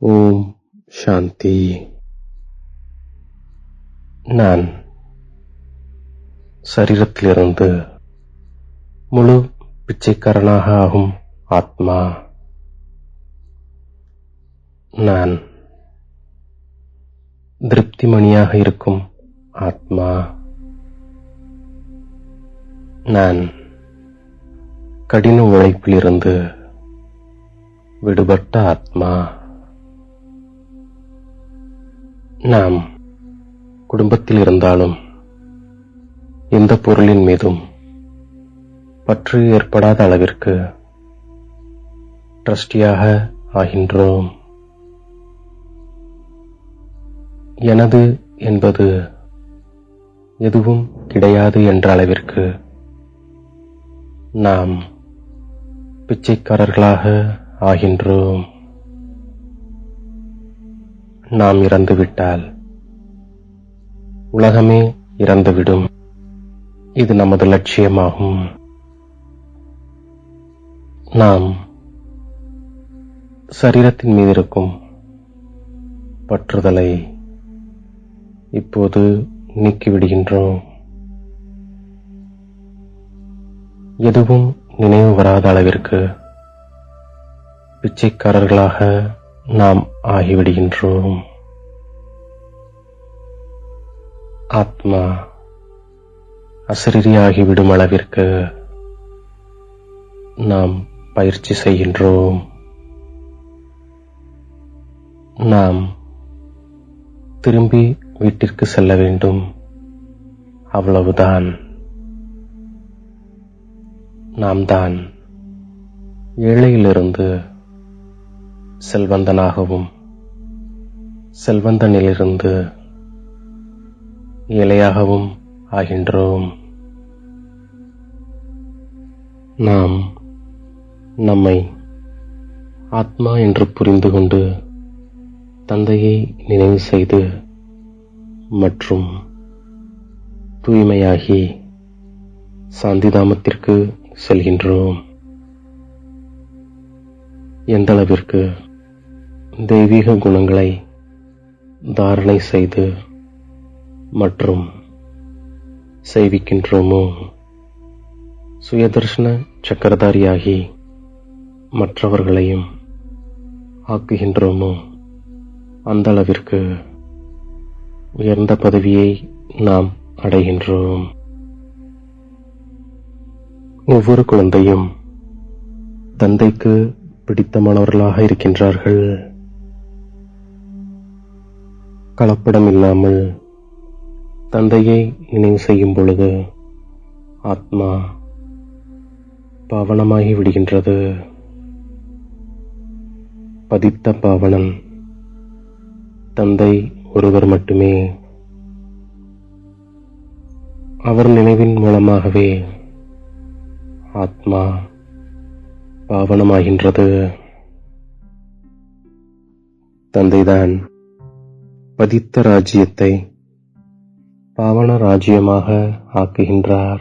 ஓம் சாந்தி நான் சரீரத்திலிருந்து முழு பிச்சைக்காரனாக ஆகும் ஆத்மா. நான் திருப்திமணியாக இருக்கும் ஆத்மா. நான் கடின உழைப்பிலிருந்து விடுபட்ட ஆத்மா. நாம் குடும்பத்தில் இருந்தாலும் எந்த பொருளின் மீதும் பற்று ஏற்படாத அளவிற்கு ட்ரஸ்டியாக ஆகின்றோம். எனது என்பது எதுவும் கிடையாது என்ற அளவிற்கு நாம் பிச்சைக்காரர்களாக ஆகின்றோம். நாம் இறந்துவிட்டால். உலகமே இறந்துவிடும். இது நமது லட்சியமாகும். நாம் சரீரத்தின் மீது இருக்கும் பற்றுதலை இப்போது நீக்கிவிடுகின்றோம். எதுவும் நினைவு வராத அளவிற்கு பிச்சைக்காரர்களாக நாம் ஆகிவிடுகின்றோம். ஆத்மா அசரீரியாகிவிடும் அளவிற்கு நாம் பயிற்சி செய்கின்றோம். நாம் திரும்பி வீட்டிற்கு செல்ல வேண்டும். அவ்வளவுதான். நாம் தான் ஏழையிலிருந்து செல்வந்தனாகவும் செல்வந்தனிலிருந்து ஏழையாகவும் ஆகின்றோம். நாம் நம்மை ஆத்மா என்று புரிந்து கொண்டு தந்தையை நினைவு செய்து மற்றும் தூய்மையாகி சாந்திதாமத்திற்கு செல்கின்றோம். எந்த அளவிற்கு தெய்வீக குணங்களை தாரணை செய்து மற்றும் செய்விக்கின்றோமோ? சுயதர்ஷன சக்கரதாரியாகி மற்றவர்களையும் ஆக்குகின்றோமோ? அந்த அளவிற்கு உயர்ந்த பதவியை நாம் அடைகின்றோம். ஒவ்வொரு குழந்தையும் தந்தைக்கு பிடித்தமானவர்களாக இருக்கின்றார்கள். கலப்படம் இல்லாமல் தந்தையை நினைவு செய்யும் பொழுது ஆத்மா பாவனமாகி விடுகின்றது. பதித்த பாவனன் தந்தை ஒருவர் மட்டுமே அவர் நினைவின் மூலமாகவே ஆத்மா பாவனமாகின்றது. தந்தைதான் பதித்த ராஜ்யத்தை பாவன ராஜ்யமாக ஆக்குகின்றார்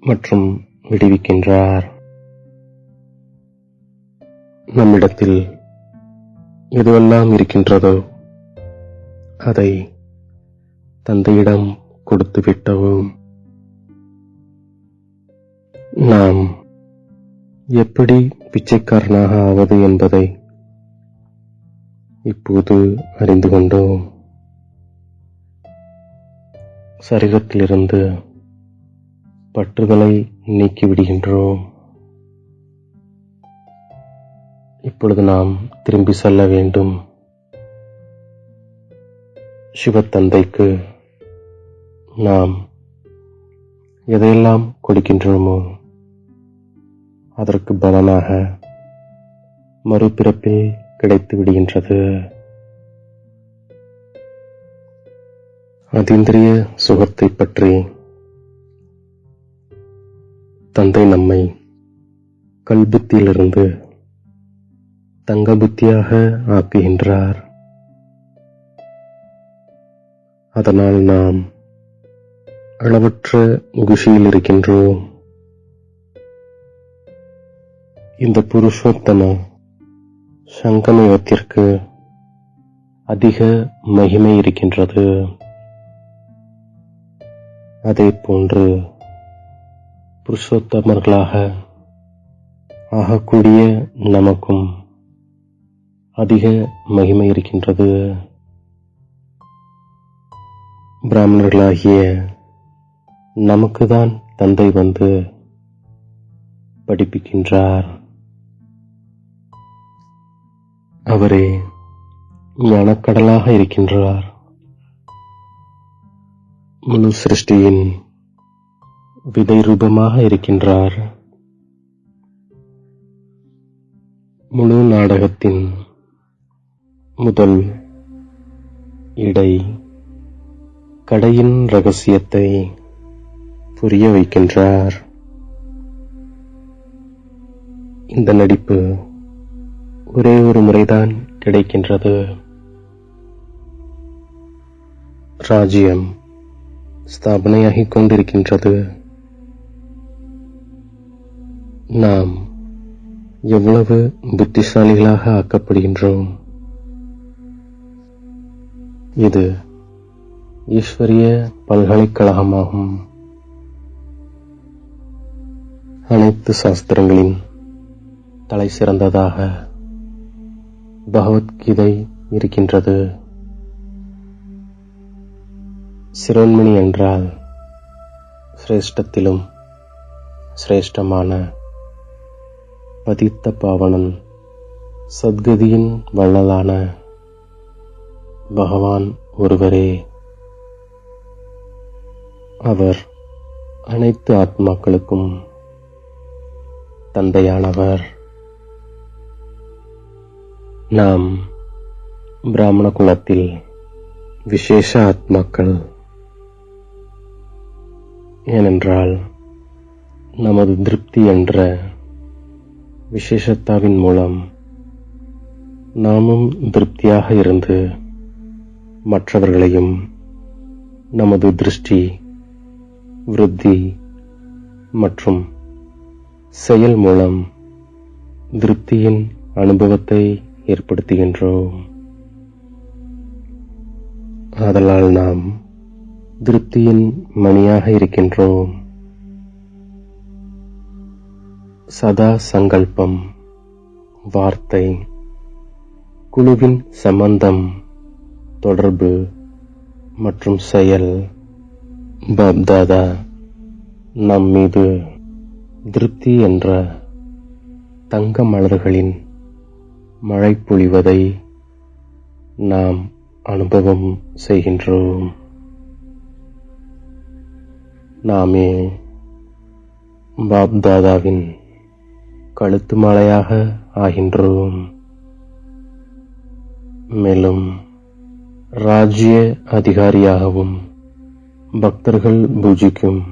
மற்றும் விடுவிக்கின்றார். நம்மிடத்தில் எதுவெல்லாம் இருக்கின்றதோ அதை தந்தையிடம் கொடுத்து விட்டவும் நாம் எப்படி பிச்சைக்காரனாக ஆவது என்பதை இப்போது அறிந்து கொண்டோம். சரீரத்திலிருந்து பற்றுதலை நீக்கிவிடுகின்றோம் இப்பொழுது நாம் திரும்பி செல்ல வேண்டும். சிவத்தந்தைக்கு நாம் எதையெல்லாம் கொடுக்கின்றோமோ அதற்கு பலனாக மறுபிறப்பில் கிடைத்து விடுகின்றது. அதீந்திரிய சுகத்தை பற்றி தந்தை நம்மை கல்புத்தியிலிருந்து தங்க புத்தியாக ஆக்குகின்றார். அதனால் நாம் அளவற்ற குஷியில் இருக்கின்றோம். இந்த புருஷோத்தம சங்கமயத்திற்கு அதிக மகிமை இருக்கின்றது. அதே போன்று புருஷோத்தமர்களாக ஆகக்கூடிய நமக்கும் அதிக மகிமை இருக்கின்றது. பிராமணர்களாகிய நமக்குதான் தந்தை வந்து படிப்பிக்கின்றார். அவரே ஞானக்கடலாக இருக்கின்றார். முழு சிருஷ்டியின் விதை ரூபமாக இருக்கின்றார். முழு நாடகத்தின் முதல் இடை கடையின் ரகசியத்தை புரிய வைக்கின்றார். இந்த நடிப்பு ஒரே ஒரு முறைதான் கிடைக்கின்றது. ராஜ்யம் ஸ்தாபனையாகிக் கொண்டிருக்கின்றது. நாம் எவ்வளவு புத்திசாலிகளாக ஆக்கப்படுகின்றோம்? இது ஈஸ்வரிய பல்கலைக்கழகமாகும். அனைத்து சாஸ்திரங்களின் தலை சிறந்ததாக பகவத்கீதை இருக்கின்றது. சிரோன்மணி என்றால் சிரேஷ்டத்திலும் சிரேஷ்டமான பதித்த பாவனன் சத்கதியின் வள்ளலான பகவான் ஒருவரே. அவர் அனைத்து ஆத்மாக்களுக்கும் தந்தையானவர். நாம் பிராமண குலத்தில் விசேஷ ஆத்மாக்கள். ஏனென்றால் நமது திருப்தி என்ற விசேஷத்தாவின் மூலம் நாமும் திருப்தியாக இருந்து மற்றவர்களையும் நமது திருஷ்டி விருத்தி மற்றும் செயல் மூலம் திருப்தியின் அனுபவத்தை ஏற்படுத்துகின்றோம். ஆதலால் நாம் திருப்தியின் மணியாக இருக்கின்றோம். சதா சங்கல்பம் வார்த்தை குழுவின் சம்பந்தம் தொடர்பு மற்றும் செயல் பப்தாதா நம் மீது திருப்தி என்ற தங்க மலர்களின் மழை பொழிவதை நாம் அனுபவம் செய்கின்றோம். நாமே பாப்தாதாவின் கழுத்து மாலையாக ஆகின்றோம். மேலும் ராஜ்ய அதிகாரியாகவும் பக்தர்கள் பூஜிக்கும்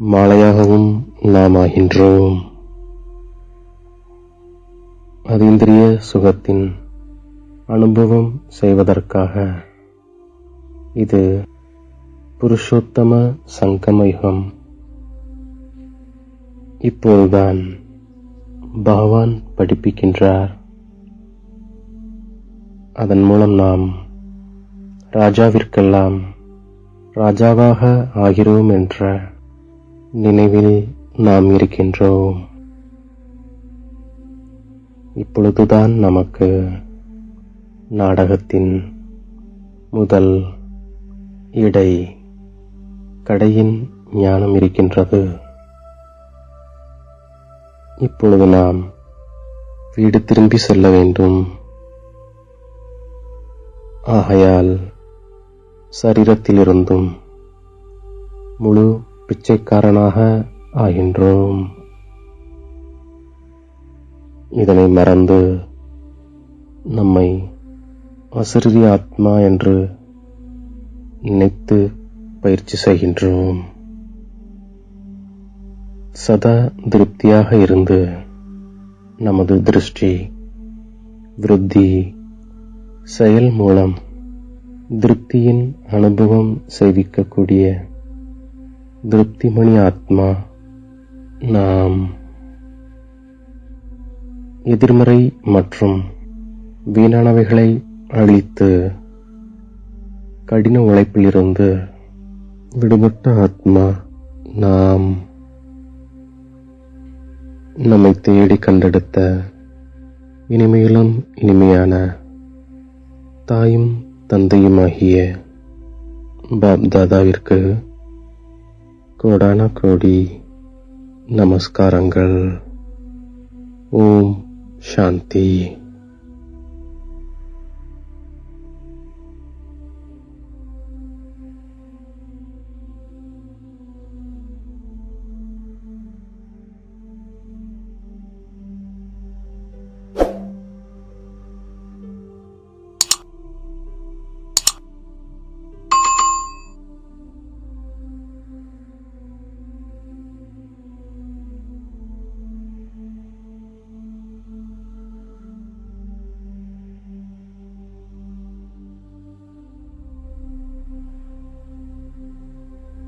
மாலையாகவும் நாம் ஆகின்றோம் அதீந்திரிய சுகத்தின் அனுபவம் செய்வதற்காக. இது புருஷோத்தம சங்கமயுகம். இப்போதுதான் பகவான் படிப்பிக்கின்றார். அதன் மூலம் நாம் ராஜாவிற்கெல்லாம் ராஜாவாக ஆகிறோம் என்ற நினைவில் நாம் இருக்கின்றோம். இப்பொழுதுதான் நமக்கு நாடகத்தின் முதல் இடை கடையின் ஞானம் இருக்கின்றது. இப்பொழுது நாம் வீடு திரும்பி செல்ல வேண்டும். ஆகையால் சரீரத்திலிருந்தும் முழு பிச்சைக்காரனாக ஆகின்றோம். இதனை மறந்து நம்மை அசரீரி ஆத்மா என்று நினைத்து பயிற்சி செய்கின்றோம். சதா திருப்தியாக இருந்து நமது திருஷ்டி விருத்தி செயல் மூலம் திருப்தியின் அனுபவம் செய்விக்கக்கூடிய திருப்திமணி ஆத்மா நாம். எதிர்மறை மற்றும் வீணானவைகளை அழித்து கடின உழைப்பிலிருந்து விடுபட்ட ஆத்மா நாம் நம்மை தேடி கண்டெடுத்த இனிமையிலும் இனிமையான தாயும் தந்தையுமாகிய பாப் தாதாவிற்கு கோடான கோடி நமஸ்காரங்கள். ஓம் சாந்தி